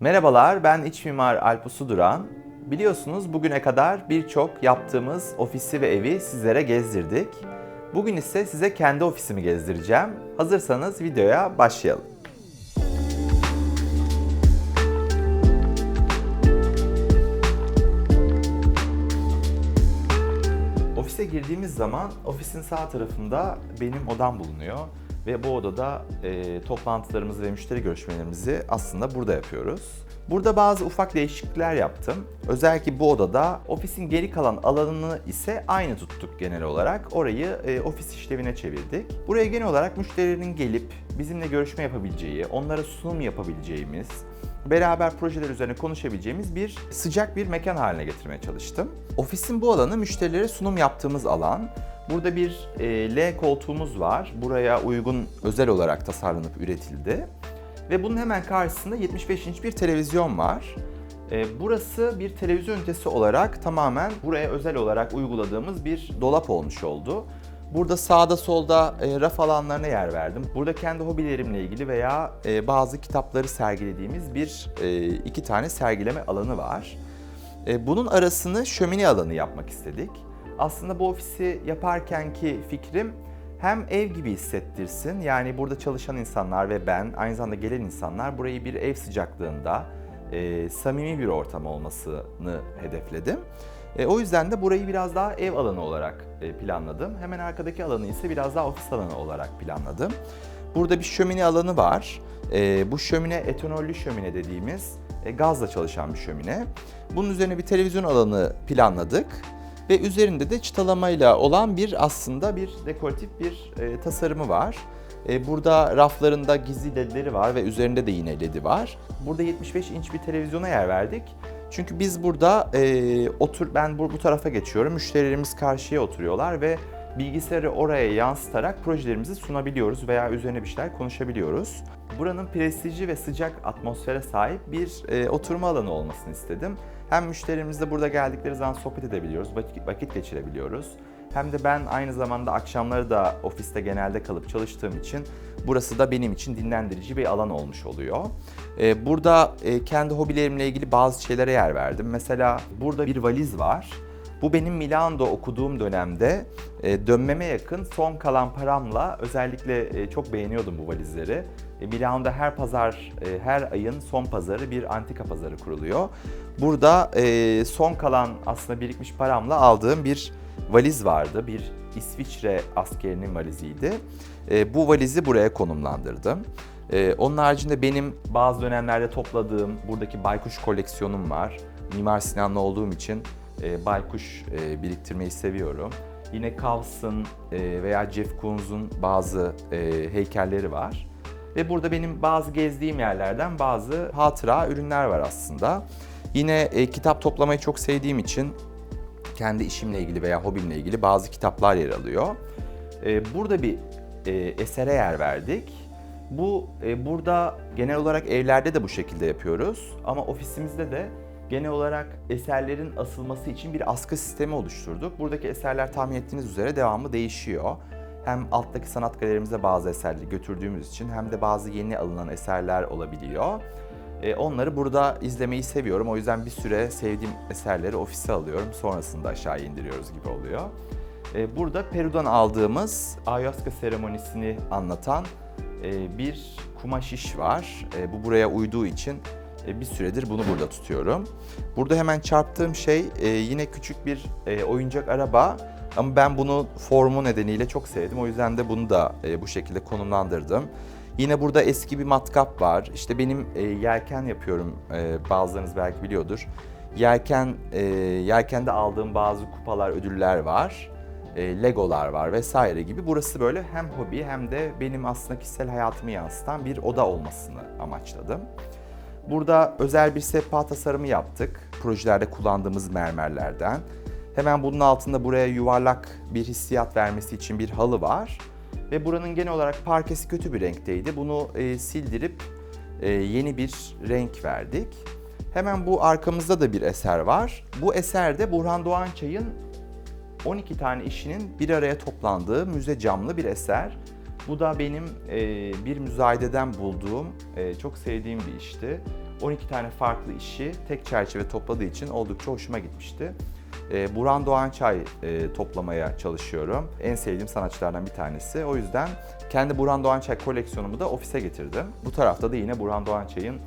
Merhabalar, ben iç mimar Alp Usuduran. Biliyorsunuz bugüne kadar birçok yaptığımız ofisi ve evi sizlere gezdirdik. Bugün ise size kendi ofisimi gezdireceğim. Hazırsanız videoya başlayalım. Ofise girdiğimiz zaman ofisin sağ tarafında benim odam bulunuyor ve bu odada e, toplantılarımızı ve müşteri görüşmelerimizi aslında burada yapıyoruz. Burada bazı ufak değişiklikler yaptım. Özellikle bu odada ofisin geri kalan alanını ise aynı tuttuk genel olarak. Orayı e, ofis işlevine çevirdik. Buraya genel olarak müşterilerin gelip bizimle görüşme yapabileceği, onlara sunum yapabileceğimiz, beraber projeler üzerine konuşabileceğimiz bir sıcak bir mekan haline getirmeye çalıştım. Ofisin bu alanı müşterilere sunum yaptığımız alan. Burada bir e, L koltuğumuz var. Buraya uygun özel olarak tasarlanıp üretildi. Ve bunun hemen karşısında 75 inç bir televizyon var. E, burası bir televizyon ünitesi olarak tamamen buraya özel olarak uyguladığımız bir dolap olmuş oldu. Burada sağda solda e, raf alanlarına yer verdim. Burada kendi hobilerimle ilgili veya e, bazı kitapları sergilediğimiz bir e, iki tane sergileme alanı var. E, bunun arasını şömine alanı yapmak istedik. Aslında bu ofisi yaparkenki fikrim hem ev gibi hissettirsin. Yani burada çalışan insanlar ve ben, aynı zamanda gelen insanlar burayı bir ev sıcaklığında, e, samimi bir ortam olmasını hedefledim. E, o yüzden de burayı biraz daha ev alanı olarak e, planladım. Hemen arkadaki alanı ise biraz daha ofis alanı olarak planladım. Burada bir şömine alanı var. E, bu şömine etanollü şömine dediğimiz e, gazla çalışan bir şömine. Bunun üzerine bir televizyon alanı planladık ve üzerinde de çıtalamayla olan bir aslında bir dekoratif bir e, tasarımı var. E, burada raflarında gizli ledleri var ve üzerinde de yine ledi var. Burada 75 inç bir televizyona yer verdik. Çünkü biz burada e, otur ben bu, bu tarafa geçiyorum. Müşterilerimiz karşıya oturuyorlar ve bilgisayarı oraya yansıtarak projelerimizi sunabiliyoruz veya üzerine bir şeyler konuşabiliyoruz. Buranın prestijli ve sıcak atmosfere sahip bir e, oturma alanı olmasını istedim. Hem müşterimizle burada geldikleri zaman sohbet edebiliyoruz, vakit, geçirebiliyoruz. Hem de ben aynı zamanda akşamları da ofiste genelde kalıp çalıştığım için burası da benim için dinlendirici bir alan olmuş oluyor. Ee, burada e, kendi hobilerimle ilgili bazı şeylere yer verdim. Mesela burada bir valiz var. Bu benim Milano'da okuduğum dönemde e, dönmeme yakın son kalan paramla özellikle e, çok beğeniyordum bu valizleri. E, Milano'da her pazar, e, her ayın son pazarı bir antika pazarı kuruluyor. Burada e, son kalan aslında birikmiş paramla aldığım bir valiz vardı. Bir İsviçre askerinin valiziydi. E, bu valizi buraya konumlandırdım. E, onun haricinde benim bazı dönemlerde topladığım buradaki baykuş koleksiyonum var. Mimar Sinanlı olduğum için e, baykuş e, biriktirmeyi seviyorum. Yine Kavs'ın e, veya Jeff Koons'un bazı e, heykelleri var. Ve burada benim bazı gezdiğim yerlerden bazı hatıra ürünler var aslında. Yine e, kitap toplamayı çok sevdiğim için kendi işimle ilgili veya hobimle ilgili bazı kitaplar yer alıyor. E, burada bir e, esere yer verdik. Bu e, burada genel olarak evlerde de bu şekilde yapıyoruz ama ofisimizde de genel olarak eserlerin asılması için bir askı sistemi oluşturduk. Buradaki eserler tahmin ettiğiniz üzere devamlı değişiyor. Hem alttaki sanat galerimize bazı eserleri götürdüğümüz için hem de bazı yeni alınan eserler olabiliyor. E, onları burada izlemeyi seviyorum. O yüzden bir süre sevdiğim eserleri ofise alıyorum. Sonrasında aşağı indiriyoruz gibi oluyor. E, burada Peru'dan aldığımız ayahuasca seremonisini anlatan e, bir kumaş iş var. E, bu buraya uyduğu için e, bir süredir bunu burada tutuyorum. Burada hemen çarptığım şey e, yine küçük bir e, oyuncak araba. Ama ben bunu formu nedeniyle çok sevdim. O yüzden de bunu da e, bu şekilde konumlandırdım. Yine burada eski bir matkap var. İşte benim e, yelken yapıyorum. E, bazılarınız belki biliyordur. Yelken e, yelkende aldığım bazı kupalar, ödüller var. E, Legolar var vesaire gibi. Burası böyle hem hobi hem de benim aslında kişisel hayatımı yansıtan bir oda olmasını amaçladım. Burada özel bir sehpa tasarımı yaptık. Projelerde kullandığımız mermerlerden. Hemen bunun altında buraya yuvarlak bir hissiyat vermesi için bir halı var. Ve buranın genel olarak parkesi kötü bir renkteydi. Bunu e, sildirip e, yeni bir renk verdik. Hemen bu arkamızda da bir eser var. Bu eser de Burhan Doğançay'ın 12 tane işinin bir araya toplandığı müze camlı bir eser. Bu da benim e, bir müzayededen bulduğum, e, çok sevdiğim bir işti. 12 tane farklı işi tek çerçeve topladığı için oldukça hoşuma gitmişti. E, Burhan Doğançay e, toplamaya çalışıyorum. En sevdiğim sanatçılardan bir tanesi. O yüzden kendi Burhan Doğançay koleksiyonumu da ofise getirdim. Bu tarafta da yine Burhan Doğançay'ın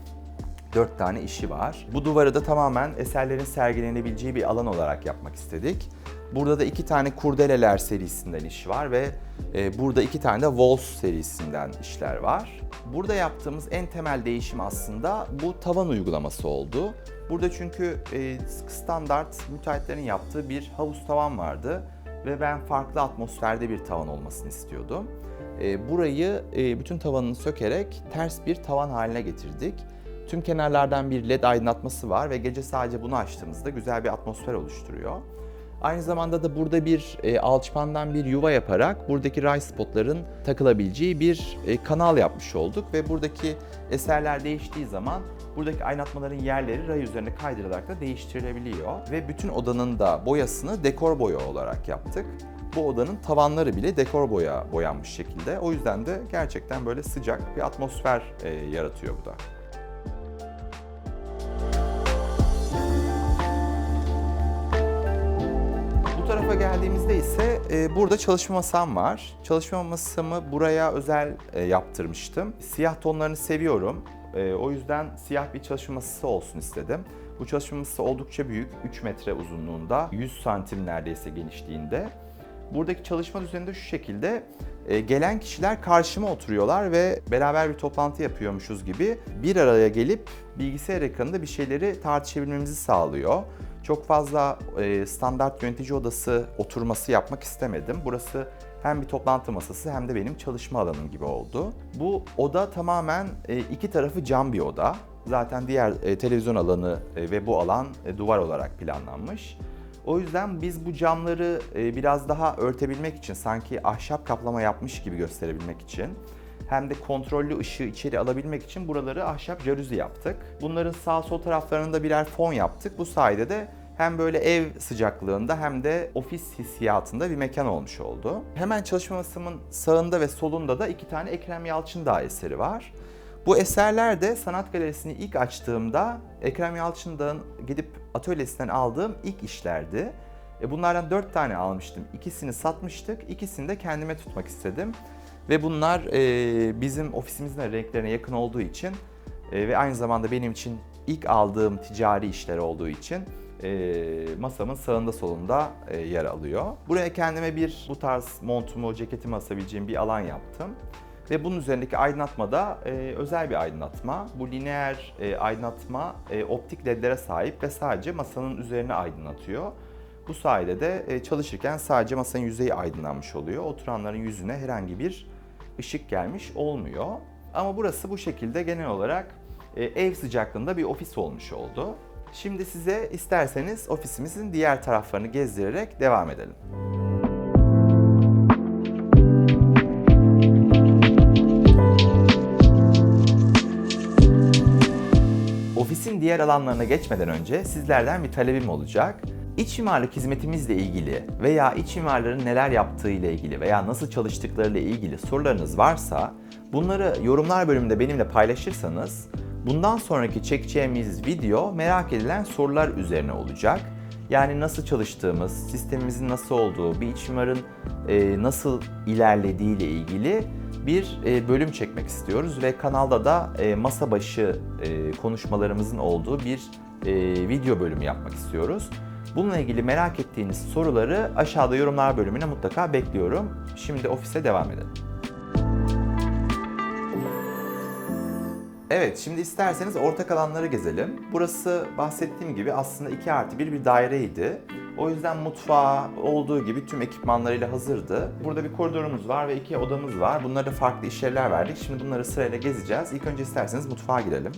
dört tane işi var. Bu duvarı da tamamen eserlerin sergilenebileceği bir alan olarak yapmak istedik. Burada da iki tane Kurdeleler serisinden iş var ve e, burada iki tane de Waltz serisinden işler var. Burada yaptığımız en temel değişim aslında bu tavan uygulaması oldu. Burada çünkü e, standart müteahhitlerin yaptığı bir havuz tavan vardı ve ben farklı atmosferde bir tavan olmasını istiyordum. E, burayı bütün tavanını sökerek ters bir tavan haline getirdik. Tüm kenarlardan bir led aydınlatması var ve gece sadece bunu açtığımızda güzel bir atmosfer oluşturuyor. Aynı zamanda da burada bir e, alçıpandan bir yuva yaparak buradaki ray spotların takılabileceği bir e, kanal yapmış olduk ve buradaki eserler değiştiği zaman buradaki aydınlatmaların yerleri ray üzerine kaydırılarak da değiştirilebiliyor ve bütün odanın da boyasını dekor boya olarak yaptık. Bu odanın tavanları bile dekor boya boyanmış şekilde. O yüzden de gerçekten böyle sıcak bir atmosfer e, yaratıyor bu da. Geldiğimizde ise e, burada çalışma masam var. Çalışma masamı buraya özel e, yaptırmıştım. Siyah tonlarını seviyorum. E, o yüzden siyah bir çalışma masası olsun istedim. Bu çalışma masası oldukça büyük, 3 metre uzunluğunda, 100 santim neredeyse genişliğinde. Buradaki çalışma düzeni de şu şekilde. e, gelen kişiler karşıma oturuyorlar ve beraber bir toplantı yapıyormuşuz gibi bir araya gelip bilgisayar ekranında bir şeyleri tartışabilmemizi sağlıyor. Çok fazla e, standart yönetici odası oturması yapmak istemedim. Burası hem bir toplantı masası hem de benim çalışma alanım gibi oldu. Bu oda tamamen e, iki tarafı cam bir oda. Zaten diğer e, televizyon alanı e, ve bu alan e, duvar olarak planlanmış. O yüzden biz bu camları e, biraz daha örtebilmek için sanki ahşap kaplama yapmış gibi gösterebilmek için hem de kontrollü ışığı içeri alabilmek için buraları ahşap jaluzi yaptık. Bunların sağ sol taraflarında birer fon yaptık. Bu sayede de hem böyle ev sıcaklığında hem de ofis hissiyatında bir mekan olmuş oldu. Hemen çalışma masamın sağında ve solunda da iki tane Ekrem Yalçın Dağ eseri var. Bu eserler de sanat galerisini ilk açtığımda Ekrem Yalçın Dağ'ın gidip atölyesinden aldığım ilk işlerdi. E bunlardan dört tane almıştım. İkisini satmıştık, ikisini de kendime tutmak istedim. Ve bunlar e, bizim ofisimizin renklerine yakın olduğu için e, ve aynı zamanda benim için ilk aldığım ticari işler olduğu için e, masamın sağında solunda e, yer alıyor. Buraya kendime bir bu tarz montumu, ceketimi asabileceğim bir alan yaptım. Ve bunun üzerindeki aydınlatma da e, özel bir aydınlatma. Bu lineer e, aydınlatma e, optik ledlere sahip ve sadece masanın üzerine aydınlatıyor. Bu sayede de e, çalışırken sadece masanın yüzeyi aydınlanmış oluyor. Oturanların yüzüne herhangi bir ışık gelmiş olmuyor. Ama burası bu şekilde genel olarak e, ev sıcaklığında bir ofis olmuş oldu. Şimdi size isterseniz ofisimizin diğer taraflarını gezdirerek devam edelim. Ofisin diğer alanlarına geçmeden önce sizlerden bir talebim olacak. İç mimarlık hizmetimizle ilgili veya iç mimarların neler yaptığı ile ilgili veya nasıl çalıştıkları ile ilgili sorularınız varsa bunları yorumlar bölümünde benimle paylaşırsanız bundan sonraki çekeceğimiz video merak edilen sorular üzerine olacak. Yani nasıl çalıştığımız, sistemimizin nasıl olduğu, bir iç mimarın e, nasıl ilerlediği ile ilgili bir e, bölüm çekmek istiyoruz ve kanalda da e, masa başı e, konuşmalarımızın olduğu bir e, video bölümü yapmak istiyoruz. Bununla ilgili merak ettiğiniz soruları aşağıda yorumlar bölümüne mutlaka bekliyorum. Şimdi ofise devam edelim. Evet, şimdi isterseniz ortak alanları gezelim. Burası bahsettiğim gibi aslında 2 artı 1 bir daireydi. O yüzden mutfağı olduğu gibi tüm ekipmanlarıyla hazırdı. Burada bir koridorumuz var ve iki odamız var. Bunlara farklı işlevler verdik. Şimdi bunları sırayla gezeceğiz. İlk önce isterseniz mutfağa girelim.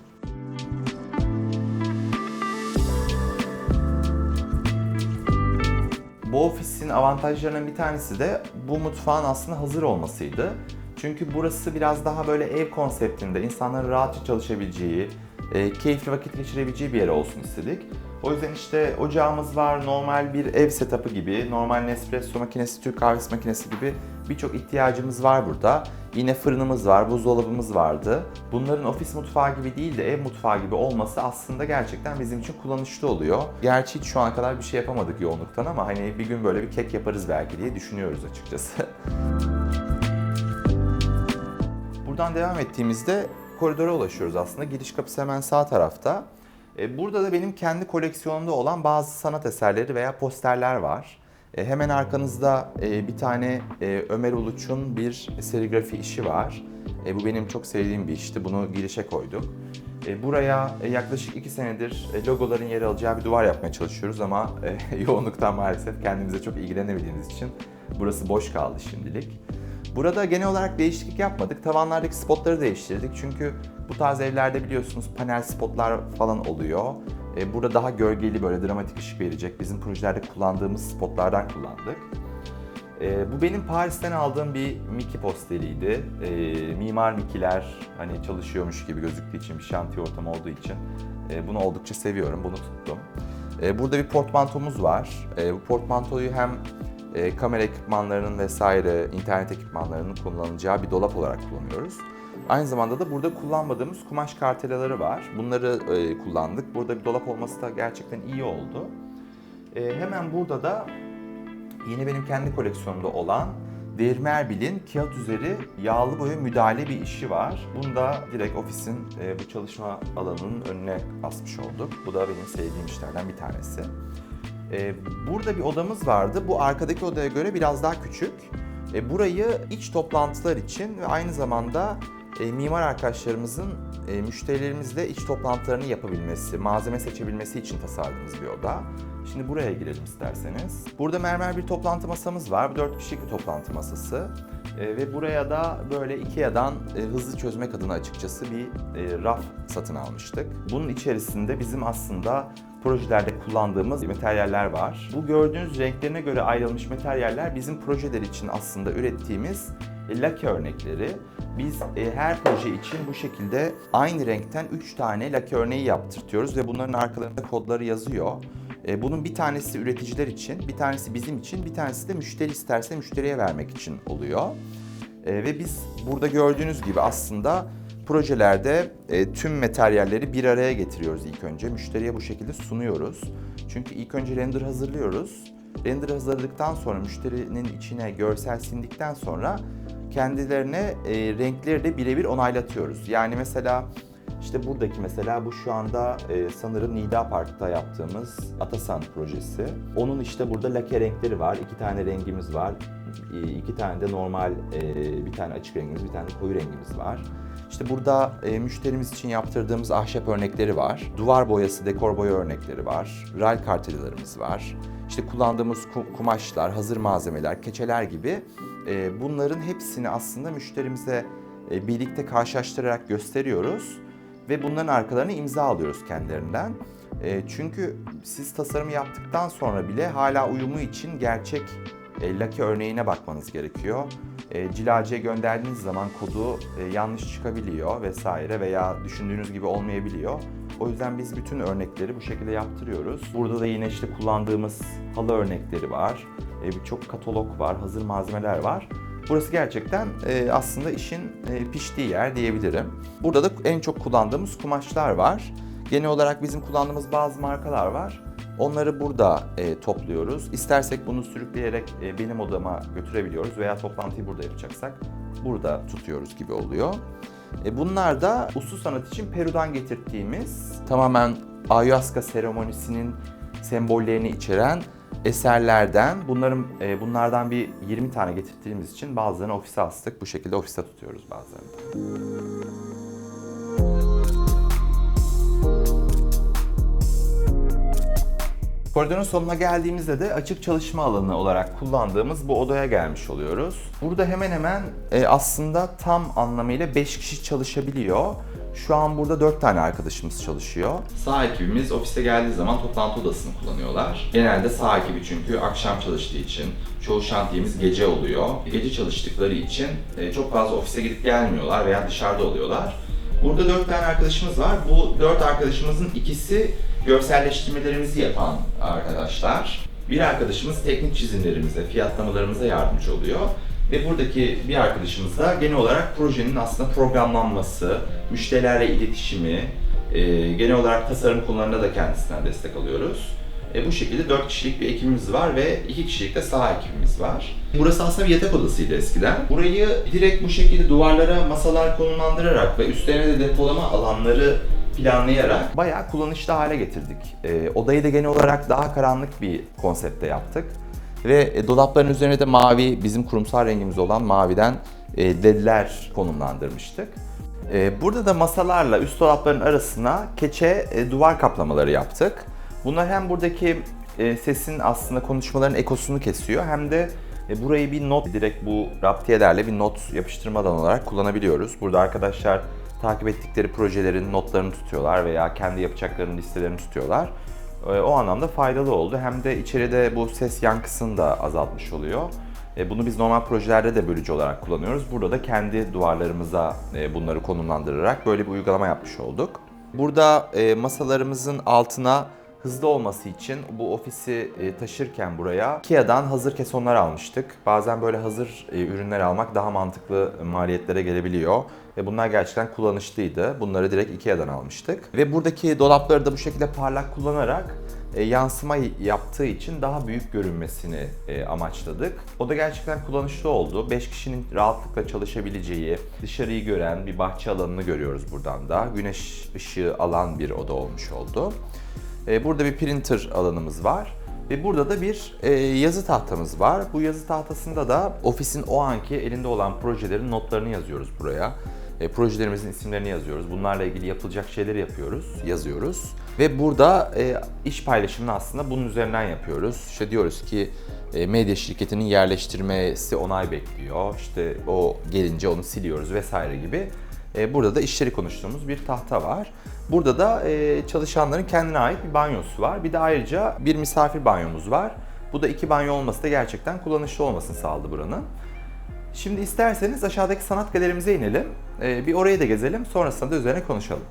Bu ofisin avantajlarının bir tanesi de bu mutfağın aslında hazır olmasıydı. Çünkü burası biraz daha böyle ev konseptinde insanların rahatça çalışabileceği, e, keyifli vakit geçirebileceği bir yer olsun istedik. O yüzden işte ocağımız var, normal bir ev setup'ı gibi, normal Nespresso makinesi, Türk kahvesi makinesi gibi birçok ihtiyacımız var burada. Yine fırınımız var, buzdolabımız vardı. Bunların ofis mutfağı gibi değil de ev mutfağı gibi olması aslında gerçekten bizim için kullanışlı oluyor. Gerçi hiç şu ana kadar bir şey yapamadık yoğunluktan ama hani bir gün böyle bir kek yaparız belki diye düşünüyoruz açıkçası. Buradan devam ettiğimizde koridora ulaşıyoruz aslında. Giriş kapısı hemen sağ tarafta. E, Burada da benim kendi koleksiyonumda olan bazı sanat eserleri veya posterler var. E, Hemen arkanızda e, bir tane e, Ömer Uluç'un bir serigrafi işi var. Bu benim çok sevdiğim bir işti. Bunu girişe koyduk. Buraya yaklaşık iki senedir logoların yer alacağı bir duvar yapmaya çalışıyoruz ama yoğunluktan maalesef kendimize çok ilgilenemediğimiz için burası boş kaldı şimdilik. Burada genel olarak değişiklik yapmadık. Tavanlardaki spotları değiştirdik. Çünkü bu tarz evlerde biliyorsunuz panel spotlar falan oluyor. E, Burada daha gölgeli böyle dramatik ışık verecek bizim projelerde kullandığımız spotlardan kullandık. E, bu benim Paris'ten aldığım bir Mickey posteriydi. E, mimar Mickey'ler hani çalışıyormuş gibi gözüktüğü için, bir şantiye ortamı olduğu için bunu oldukça seviyorum, bunu tuttum. Burada bir portmantomuz var. Bu portmantoyu hem kamera ekipmanlarının vesaire, internet ekipmanlarının kullanılacağı bir dolap olarak kullanıyoruz. Aynı zamanda da burada kullanmadığımız kumaş kartelaları var. Bunları e, kullandık. Burada bir dolap olması da gerçekten iyi oldu. E, hemen burada da yine benim kendi koleksiyonumda olan Değirmi Erbil'in kağıt üzeri yağlı boya müdahale bir işi var. Bunu da direkt ofisin e, bu çalışma alanının önüne asmış olduk. Bu da benim sevdiğim işlerden bir tanesi. E, burada bir odamız vardı. Bu arkadaki odaya göre biraz daha küçük. E, burayı iç toplantılar için ve aynı zamanda e, mimar arkadaşlarımızın e, müşterilerimizle iç toplantılarını yapabilmesi, malzeme seçebilmesi için tasarladığımız bir oda. Şimdi buraya girelim isterseniz. Burada mermer bir toplantı masamız var. Bu 4 kişilik bir toplantı masası. E, ve buraya da böyle Ikea'dan e, hızlı çözmek adına açıkçası bir e, raf satın almıştık. Bunun içerisinde bizim aslında projelerde kullandığımız materyaller var. Bu gördüğünüz renklerine göre ayrılmış materyaller bizim projeler için aslında ürettiğimiz e, lake örnekleri. Biz e, her proje için bu şekilde aynı renkten 3 tane lake örneği yaptırtıyoruz ve bunların arkalarında kodları yazıyor. E, Bunun bir tanesi üreticiler için, bir tanesi bizim için, bir tanesi de müşteri isterse müşteriye vermek için oluyor. Ve biz burada gördüğünüz gibi aslında projelerde e, tüm materyalleri bir araya getiriyoruz ilk önce. Müşteriye bu şekilde sunuyoruz. Çünkü ilk önce render hazırlıyoruz. Render hazırladıktan sonra müşterinin içine görsel sindikten sonra kendilerine e, renkleri de birebir onaylatıyoruz. Yani mesela işte buradaki mesela bu şu anda e, sanırım Nida Park'ta yaptığımız Atasan projesi. Onun işte burada lake renkleri var. İki tane rengimiz var. E, iki tane de normal e, bir tane açık rengimiz, bir tane de koyu rengimiz var. İşte burada e, müşterimiz için yaptırdığımız ahşap örnekleri var. Duvar boyası, dekor boya örnekleri var. Ral kartellerimiz var. İşte kullandığımız ku- kumaşlar, hazır malzemeler, keçeler gibi e, bunların hepsini aslında müşterimize e, birlikte karşılaştırarak gösteriyoruz ve bunların arkalarına imza alıyoruz kendilerinden. E, çünkü siz tasarımı yaptıktan sonra bile hala uyumu için gerçek e, lake örneğine bakmanız gerekiyor. E, cilacıya gönderdiğiniz zaman kodu e, yanlış çıkabiliyor vesaire veya düşündüğünüz gibi olmayabiliyor. O yüzden biz bütün örnekleri bu şekilde yaptırıyoruz. Burada da yine işte kullandığımız halı örnekleri var. E, Birçok katalog var, hazır malzemeler var. Burası gerçekten e, aslında işin e, piştiği yer diyebilirim. Burada da en çok kullandığımız kumaşlar var. Genel olarak bizim kullandığımız bazı markalar var. Onları burada e, topluyoruz. İstersek bunu sürükleyerek e, benim odama götürebiliyoruz veya toplantıyı burada yapacaksak burada tutuyoruz gibi oluyor. E, bunlar da uslu sanat için Peru'dan getirdiğimiz tamamen ayahuasca seremonisinin sembollerini içeren eserlerden. Bunların e, bunlardan bir 20 tane getirdiğimiz için bazılarını ofise astık. Bu şekilde ofiste tutuyoruz bazılarını. Koridorun sonuna geldiğimizde de açık çalışma alanı olarak kullandığımız bu odaya gelmiş oluyoruz. Burada hemen hemen e, aslında tam anlamıyla 5 kişi çalışabiliyor. Şu an burada 4 tane arkadaşımız çalışıyor. Sağ ekibimiz ofiste geldiği zaman toplantı odasını kullanıyorlar. Genelde sağ ekibi çünkü akşam çalıştığı için çoğu şantiyemiz gece oluyor. Gece çalıştıkları için e, çok fazla ofise gidip gelmiyorlar veya dışarıda oluyorlar. Burada dört tane arkadaşımız var. Bu dört arkadaşımızın ikisi görselleştirmelerimizi yapan arkadaşlar. Bir arkadaşımız teknik çizimlerimize, fiyatlamalarımıza yardımcı oluyor. Ve buradaki bir arkadaşımız da genel olarak projenin aslında programlanması, müşterilerle iletişimi, e, genel olarak tasarım konularında da kendisinden destek alıyoruz. E, bu şekilde 4 kişilik bir ekibimiz var ve 2 kişilik de saha ekibimiz var. Burası aslında bir yatak odasıydı eskiden. Burayı direkt bu şekilde duvarlara masalar konumlandırarak ve üstlerine de depolama alanları planlayarak bayağı kullanışlı hale getirdik. E, odayı da genel olarak daha karanlık bir konsepte yaptık. Ve e, dolapların üzerine de mavi, bizim kurumsal rengimiz olan maviden e, ledler konumlandırmıştık. E, burada da masalarla üst dolapların arasına keçe duvar kaplamaları yaptık. Bunlar hem buradaki sesin aslında konuşmaların ekosunu kesiyor hem de burayı bir not direkt bu raptiyelerle bir not yapıştırmadan olarak kullanabiliyoruz. Burada arkadaşlar takip ettikleri projelerin notlarını tutuyorlar veya kendi yapacaklarının listelerini tutuyorlar. E, o anlamda faydalı oldu. Hem de içeride bu ses yankısını da azaltmış oluyor. E, Bunu biz normal projelerde de bölücü olarak kullanıyoruz. Burada da kendi duvarlarımıza e, bunları konumlandırarak böyle bir uygulama yapmış olduk. Burada e, masalarımızın altına hızlı olması için bu ofisi e, taşırken buraya Ikea'dan hazır kesonlar almıştık. Bazen böyle hazır e, ürünler almak daha mantıklı maliyetlere gelebiliyor. Ve bunlar gerçekten kullanışlıydı. Bunları direkt Ikea'dan almıştık. Ve buradaki dolapları da bu şekilde parlak kullanarak e, yansıma yaptığı için daha büyük görünmesini amaçladık. O da gerçekten kullanışlı oldu. 5 kişinin rahatlıkla çalışabileceği, dışarıyı gören bir bahçe alanını görüyoruz buradan da. Güneş ışığı alan bir oda olmuş oldu. E, burada bir printer alanımız var. Ve burada da bir e, yazı tahtamız var. Bu yazı tahtasında da ofisin o anki elinde olan projelerin notlarını yazıyoruz buraya. E, projelerimizin isimlerini yazıyoruz. Bunlarla ilgili yapılacak şeyleri yapıyoruz, yazıyoruz. Ve burada iş paylaşımını aslında bunun üzerinden yapıyoruz. İşte diyoruz ki medya şirketinin yerleştirmesi onay bekliyor. İşte o gelince onu siliyoruz vesaire gibi. Burada da işleri konuştuğumuz bir tahta var. Burada da e, çalışanların kendine ait bir banyosu var. Bir de ayrıca bir misafir banyomuz var. Bu da iki banyo olması da gerçekten kullanışlı olmasını sağladı buranın. Şimdi isterseniz aşağıdaki sanat galerimize inelim. E, bir orayı da gezelim. Sonrasında da üzerine konuşalım.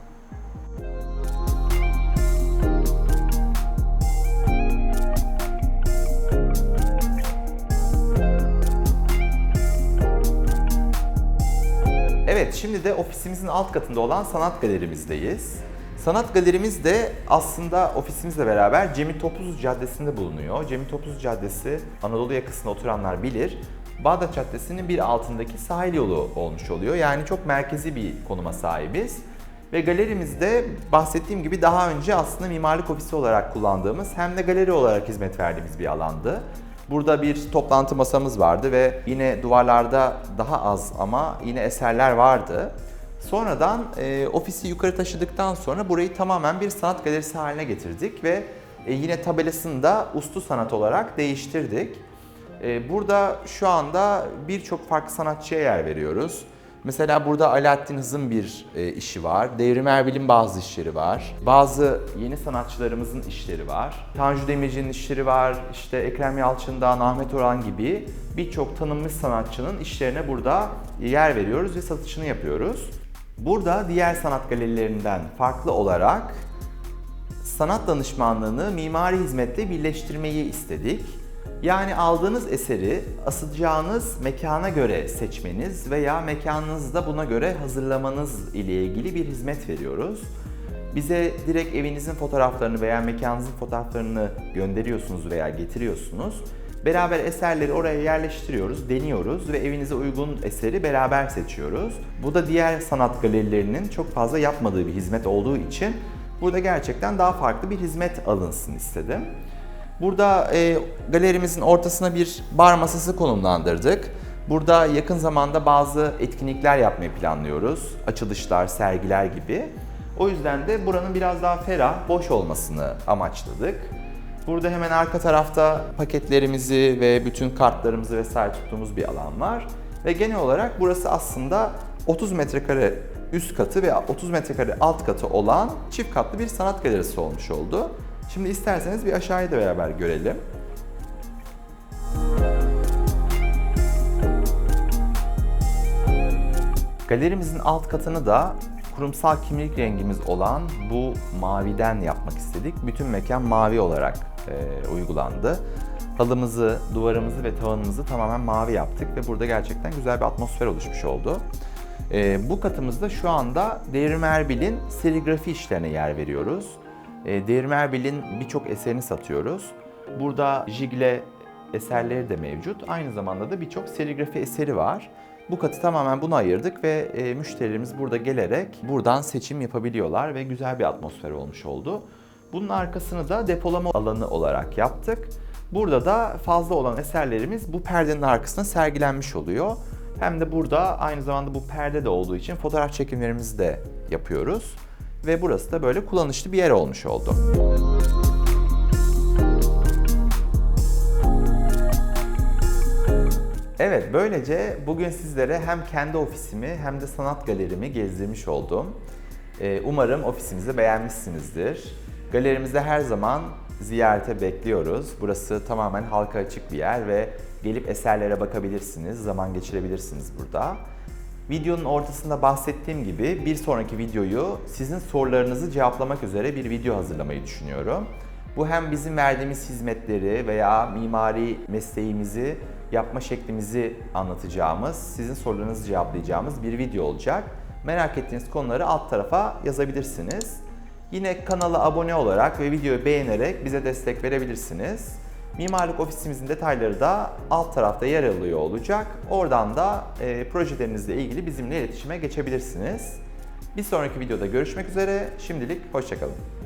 Evet, şimdi de ofisimizin alt katında olan sanat galerimizdeyiz. Sanat galerimiz de aslında ofisimizle beraber Cemil Topuz Caddesi'nde bulunuyor. Cemil Topuz Caddesi, Anadolu yakasında oturanlar bilir. Bağdat Caddesi'nin bir altındaki sahil yolu olmuş oluyor. Yani çok merkezi bir konuma sahibiz. Ve galerimizde bahsettiğim gibi daha önce aslında mimarlık ofisi olarak kullandığımız hem de galeri olarak hizmet verdiğimiz bir alandı. Burada bir toplantı masamız vardı ve yine duvarlarda daha az ama yine eserler vardı. Sonradan e, ofisi yukarı taşıdıktan sonra burayı tamamen bir sanat galerisi haline getirdik ve e, yine tabelasını da Uslu Sanat olarak değiştirdik. E, burada şu anda birçok farklı sanatçıya yer veriyoruz. Mesela burada Alaaddin Hız'ın bir e, işi var. Devrim Erbil'in bazı işleri var. Bazı yeni sanatçılarımızın işleri var. Tanju Demirci'nin işleri var. İşte Ekrem Yalçın'dan, Ahmet Orhan gibi birçok tanınmış sanatçının işlerine burada yer veriyoruz ve satışını yapıyoruz. Burada diğer sanat galerilerinden farklı olarak sanat danışmanlığını mimari hizmetle birleştirmeyi istedik. Yani aldığınız eseri asacağınız mekana göre seçmeniz veya mekanınızı da buna göre hazırlamanız ile ilgili bir hizmet veriyoruz. Bize direkt evinizin fotoğraflarını veya mekanınızın fotoğraflarını gönderiyorsunuz veya getiriyorsunuz. Beraber eserleri oraya yerleştiriyoruz, deniyoruz ve evinize uygun eseri beraber seçiyoruz. Bu da diğer sanat galerilerinin çok fazla yapmadığı bir hizmet olduğu için burada gerçekten daha farklı bir hizmet alınsın istedim. Burada e, galerimizin ortasına bir bar masası konumlandırdık. Burada yakın zamanda bazı etkinlikler yapmayı planlıyoruz. Açılışlar, sergiler gibi. O yüzden de buranın biraz daha ferah, boş olmasını amaçladık. Burada hemen arka tarafta paketlerimizi ve bütün kartlarımızı vesaire tuttuğumuz bir alan var. Ve genel olarak burası aslında 30 metrekare üst katı ve 30 metrekare alt katı olan çift katlı bir sanat galerisi olmuş oldu. Şimdi isterseniz bir aşağıya da beraber görelim. Galerimizin alt katını da kurumsal kimlik rengimiz olan bu maviden yapmak istedik. Bütün mekan mavi olarak e, uygulandı. halımızı, duvarımızı ve tavanımızı tamamen mavi yaptık ve burada gerçekten güzel bir atmosfer oluşmuş oldu. Ee, bu katımızda şu anda Devrim Erbil'in serigrafi işlerine yer veriyoruz. Ee, Devrim Erbil'in birçok eserini satıyoruz. Burada jigle eserleri de mevcut. Aynı zamanda da birçok serigrafi eseri var. Bu katı tamamen buna ayırdık ve e, müşterilerimiz burada gelerek buradan seçim yapabiliyorlar ve güzel bir atmosfer olmuş oldu. Bunun arkasını da depolama alanı olarak yaptık. Burada da fazla olan eserlerimiz bu perdenin arkasına sergilenmiş oluyor. Hem de burada aynı zamanda bu perde de olduğu için fotoğraf çekimlerimizi de yapıyoruz. Ve burası da böyle kullanışlı bir yer olmuş oldu. Evet, böylece bugün sizlere hem kendi ofisimi hem de sanat galerimi gezdirmiş oldum. Ee, Umarım ofisimizi beğenmişsinizdir. Galerimizde her zaman ziyarete bekliyoruz. Burası tamamen halka açık bir yer ve gelip eserlere bakabilirsiniz, zaman geçirebilirsiniz burada. Videonun ortasında bahsettiğim gibi bir sonraki videoyu sizin sorularınızı cevaplamak üzere bir video hazırlamayı düşünüyorum. Bu hem bizim verdiğimiz hizmetleri veya mimari mesleğimizi yapma şeklimizi anlatacağımız, sizin sorularınızı cevaplayacağımız bir video olacak. Merak ettiğiniz konuları alt tarafa yazabilirsiniz. Yine kanala abone olarak ve videoyu beğenerek bize destek verebilirsiniz. Mimarlık ofisimizin detayları da alt tarafta yer alıyor olacak. Oradan da e, projelerinizle ilgili bizimle iletişime geçebilirsiniz. Bir sonraki videoda görüşmek üzere. Şimdilik hoşçakalın.